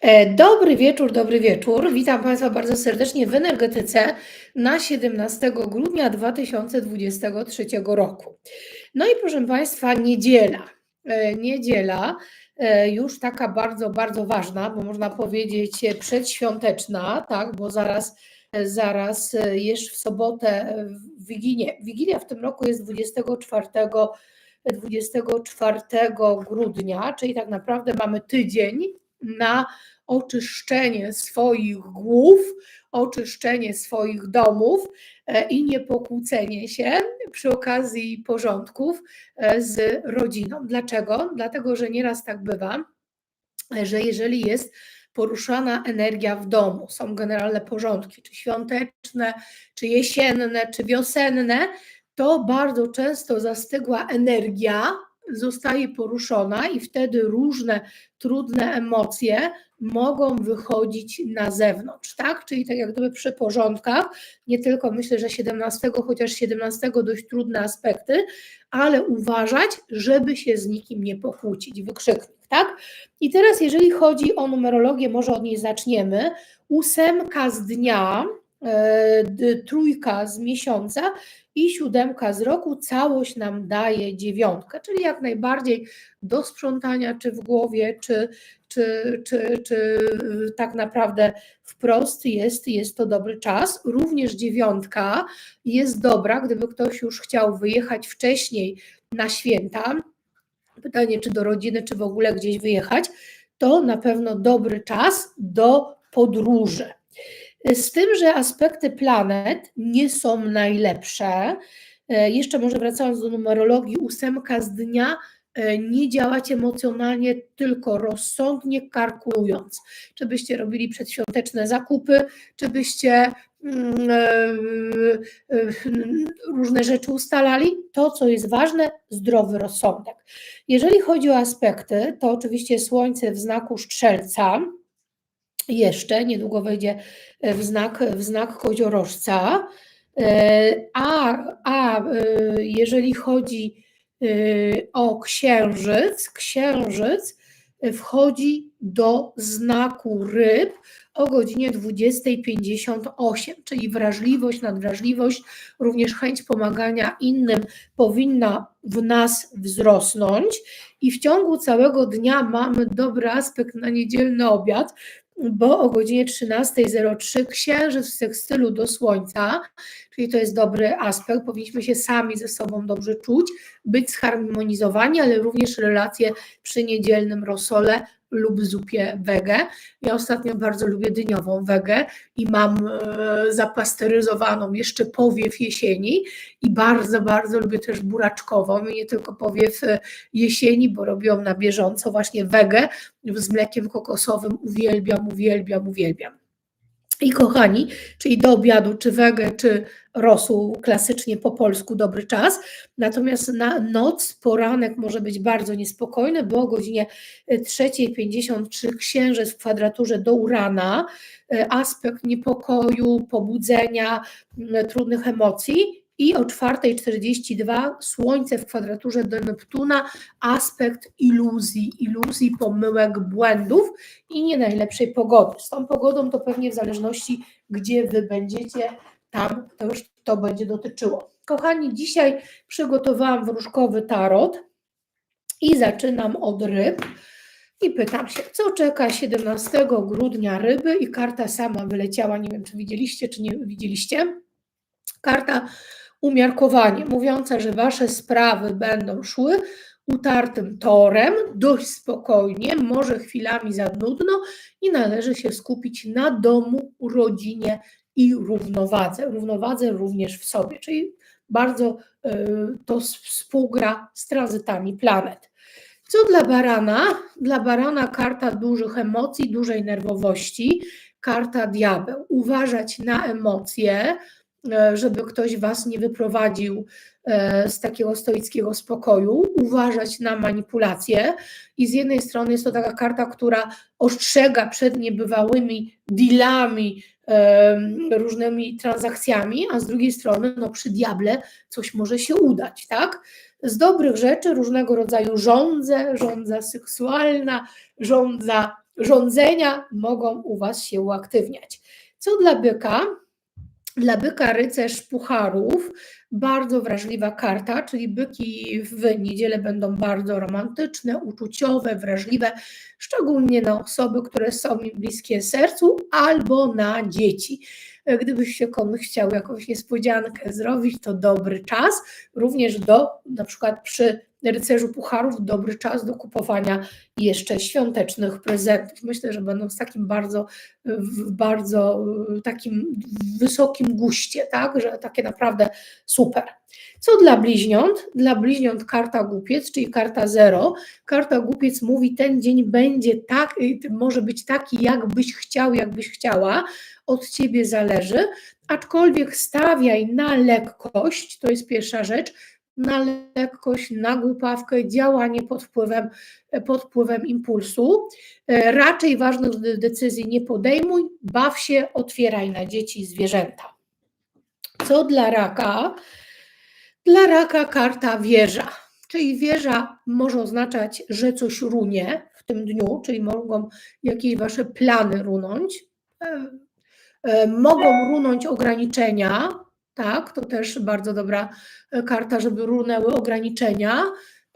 E, dobry wieczór, dobry wieczór. Witam Państwa bardzo serdecznie w Energetyce na 17 grudnia 2023 roku. No i proszę Państwa, niedziela. E, niedziela e, już taka bardzo, bardzo ważna, bo można powiedzieć przedświąteczna, tak, bo zaraz, zaraz jeszcze w sobotę, w Wigilię. Wigilia w tym roku jest 24 24 grudnia, czyli tak naprawdę mamy tydzień na oczyszczenie swoich głów, oczyszczenie swoich domów e, i niepokłócenie się przy okazji porządków e, z rodziną. Dlaczego? Dlatego, że nieraz tak bywa, że jeżeli jest poruszana energia w domu, są generalne porządki, czy świąteczne, czy jesienne, czy wiosenne, to bardzo często zastygła energia zostaje poruszona i wtedy różne trudne emocje mogą wychodzić na zewnątrz, tak? Czyli tak jak gdyby przy porządkach, nie tylko myślę, że 17, chociaż 17 dość trudne aspekty, ale uważać, żeby się z nikim nie pokłócić, wykrzyknik, tak? I teraz jeżeli chodzi o numerologię, może od niej zaczniemy. Ósemka z dnia, trójka z miesiąca i siódemka z roku, całość nam daje dziewiątkę, czyli jak najbardziej do sprzątania, czy w głowie, czy, czy, czy, czy tak naprawdę wprost jest, jest to dobry czas. Również dziewiątka jest dobra, gdyby ktoś już chciał wyjechać wcześniej na święta. Pytanie, czy do rodziny, czy w ogóle gdzieś wyjechać, to na pewno dobry czas do podróży. Z tym, że aspekty planet nie są najlepsze. E, jeszcze może wracając do numerologii, ósemka z dnia e, nie działać emocjonalnie, tylko rozsądnie kalkulując. Czy byście robili przedświąteczne zakupy, czy byście mm, e, różne rzeczy ustalali. To, co jest ważne, zdrowy rozsądek. Jeżeli chodzi o aspekty, to oczywiście Słońce w znaku Strzelca, jeszcze, niedługo wejdzie w znak, w znak koziorożca. E, a, a e, jeżeli chodzi e, o księżyc, księżyc wchodzi do znaku ryb o godzinie 20.58, czyli wrażliwość, nadwrażliwość, również chęć pomagania innym powinna w nas wzrosnąć i w ciągu całego dnia mamy dobry aspekt na niedzielny obiad, bo o godzinie 13.03 księżyc w sekstylu do Słońca, czyli to jest dobry aspekt, powinniśmy się sami ze sobą dobrze czuć, być zharmonizowani, ale również relacje przy niedzielnym rosole lub zupie wege. Ja ostatnio bardzo lubię dyniową wege i mam e, zapasteryzowaną jeszcze powiew jesieni i bardzo, bardzo lubię też buraczkową i nie tylko powiew e, jesieni, bo robią na bieżąco właśnie wege z mlekiem kokosowym. Uwielbiam, uwielbiam, uwielbiam. I kochani, czyli do obiadu, czy wege, czy rosół, klasycznie po polsku dobry czas. Natomiast na noc, poranek może być bardzo niespokojny, bo o godzinie 3.53 księżyc w kwadraturze do Urana, e, aspekt niepokoju, pobudzenia, trudnych emocji i o 4.42 Słońce w kwadraturze do Neptuna, aspekt iluzji, iluzji, pomyłek, błędów i nie najlepszej pogody. Z tą pogodą to pewnie w zależności, gdzie wy będziecie, tam to już to będzie dotyczyło. Kochani, dzisiaj przygotowałam wróżkowy tarot i zaczynam od ryb. I pytam się, co czeka 17 grudnia ryby i karta sama wyleciała, nie wiem czy widzieliście, czy nie widzieliście. Karta umiarkowanie, mówiące, że wasze sprawy będą szły utartym torem, dość spokojnie, może chwilami za nudno i należy się skupić na domu, rodzinie i równowadze. Równowadze również w sobie, czyli bardzo y, to współgra z tranzytami planet. Co dla barana? Dla barana karta dużych emocji, dużej nerwowości, karta diabeł. Uważać na emocje, E, żeby ktoś was nie wyprowadził e, z takiego stoickiego spokoju, uważać na manipulacje. I z jednej strony jest to taka karta, która ostrzega przed niebywałymi dealami, różnymi transakcjami, a z drugiej strony, no przy diable coś może się udać, tak? Z dobrych rzeczy różnego rodzaju żądze, żądza seksualna, żądza rządzenia mogą u Was się uaktywniać. Co dla byka? Dla byka rycerz pucharów, bardzo wrażliwa karta, czyli byki w niedzielę będą bardzo romantyczne, uczuciowe, wrażliwe, szczególnie na osoby, które są mi bliskie sercu albo na dzieci. Gdybyś się komuś chciał jakąś niespodziankę zrobić, to dobry czas, również do na przykład przy rycerzu pucharów dobry czas do kupowania jeszcze świątecznych prezentów. Myślę, że będą z takim bardzo, bardzo takim wysokim guście, tak, że takie naprawdę super. Co dla bliźniąt? Dla bliźniąt karta głupiec, czyli karta zero. Karta głupiec mówi, ten dzień będzie tak, może być taki, jakbyś chciał, jakbyś chciała, od ciebie zależy, aczkolwiek stawiaj na lekkość, to jest pierwsza rzecz, na lekkość, na głupawkę, działanie pod wpływem, pod wpływem impulsu. E, raczej ważnych decyzji nie podejmuj, baw się, otwieraj na dzieci i zwierzęta. Co dla raka? Dla raka karta wieża, czyli wieża może oznaczać, że coś runie w tym dniu, czyli mogą jakieś wasze plany runąć. E, e, mogą runąć ograniczenia, tak, to też bardzo dobra e, karta, żeby runęły ograniczenia.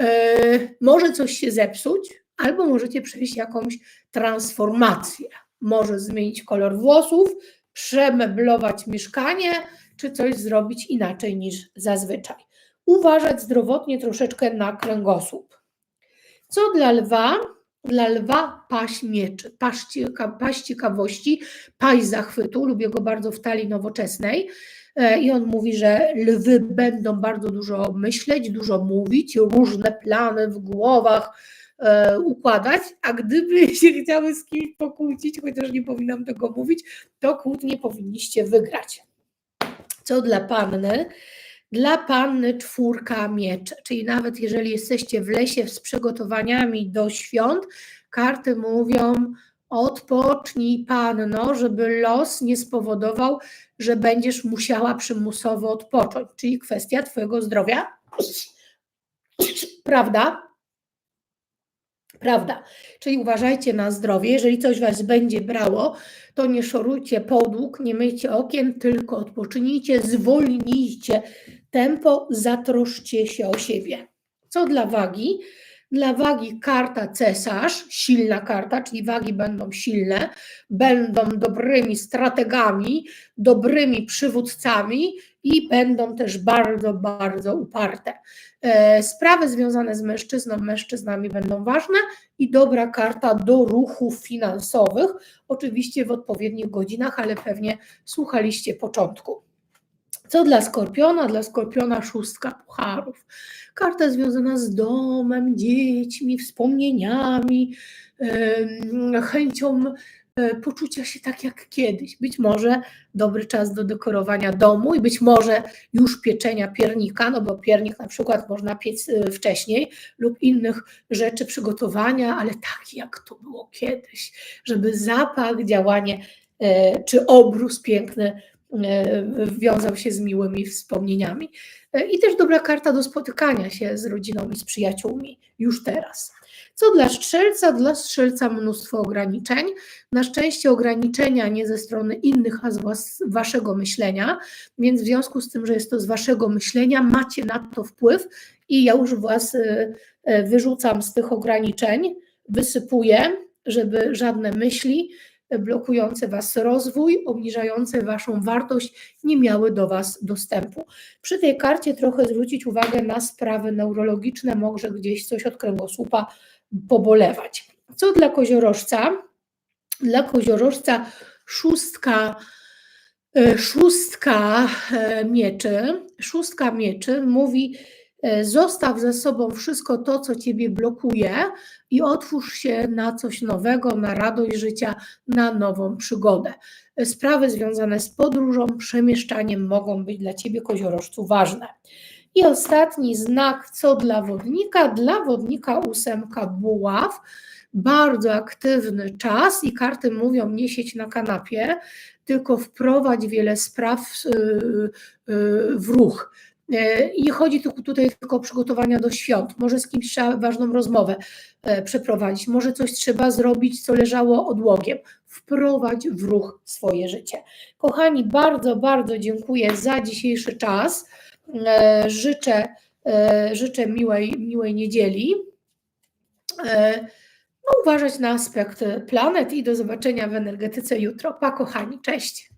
E, może coś się zepsuć, albo możecie przejść jakąś transformację. Może zmienić kolor włosów, przemeblować mieszkanie, czy coś zrobić inaczej niż zazwyczaj. Uważać zdrowotnie troszeczkę na kręgosłup. Co dla lwa? Dla lwa paść mieczy, paść, paść ciekawości, paść zachwytu, lubię go bardzo w talii nowoczesnej. E, I on mówi, że lwy będą bardzo dużo myśleć, dużo mówić, różne plany w głowach e, układać, a gdyby się chciały z kimś pokłócić, chociaż nie powinnam tego mówić, to kłótnie powinniście wygrać. Co dla panny? Dla panny czwórka miecze, czyli nawet jeżeli jesteście w lesie z przygotowaniami do świąt, karty mówią Odpocznij, panno, żeby los nie spowodował, że będziesz musiała przymusowo odpocząć, czyli kwestia Twojego zdrowia. Prawda? Prawda. Czyli uważajcie na zdrowie. Jeżeli coś Was będzie brało, to nie szorujcie podłóg, nie myjcie okien, tylko odpocznijcie, zwolnijcie tempo, zatroszcie się o siebie. Co dla wagi? Dla wagi karta cesarz, silna karta, czyli wagi będą silne, będą dobrymi strategami, dobrymi przywódcami i będą też bardzo, bardzo uparte. E, sprawy związane z mężczyzną, mężczyznami będą ważne i dobra karta do ruchów finansowych, oczywiście w odpowiednich godzinach, ale pewnie słuchaliście początku. Co dla skorpiona? Dla skorpiona szóstka pucharów. Karta związana z domem, dziećmi, wspomnieniami, chęcią poczucia się tak jak kiedyś. Być może dobry czas do dekorowania domu i być może już pieczenia piernika, no bo piernik na przykład można piec e, wcześniej lub innych rzeczy przygotowania, ale tak jak to było kiedyś, żeby zapach, działanie e, czy obrus piękny E, wiązał się z miłymi wspomnieniami. E, I też dobra karta do spotykania się z rodziną i z przyjaciółmi już teraz. Co dla strzelca? Dla strzelca mnóstwo ograniczeń. Na szczęście ograniczenia nie ze strony innych, a z was, waszego myślenia, więc w związku z tym, że jest to z waszego myślenia, macie na to wpływ i ja już was e, wyrzucam z tych ograniczeń, wysypuję, żeby żadne myśli, blokujące Was rozwój, obniżające Waszą wartość nie miały do Was dostępu. Przy tej karcie trochę zwrócić uwagę na sprawy neurologiczne, może gdzieś coś od kręgosłupa pobolewać. Co dla koziorożca? Dla koziorożca szóstka e, szóstka e, mieczy, szóstka mieczy mówi E, zostaw ze sobą wszystko to, co ciebie blokuje i otwórz się na coś nowego, na radość życia, na nową przygodę. Sprawy związane z podróżą, przemieszczaniem mogą być dla ciebie, koziorożcu, ważne. I ostatni znak, co dla wodnika? Dla wodnika ósemka buław. Bardzo aktywny czas i karty mówią nie sieć na kanapie, tylko wprowadź wiele spraw y, y, w ruch nie chodzi tu, tutaj tylko o przygotowania do świąt. Może z kimś trzeba ważną rozmowę e, przeprowadzić, może coś trzeba zrobić, co leżało odłogiem. Wprowadź w ruch swoje życie. Kochani, bardzo, bardzo dziękuję za dzisiejszy czas. E, Życzę, e, życzę miłej, miłej niedzieli. E, No, uważać na aspekt planet i do zobaczenia w energetyce jutro. Pa, kochani, cześć.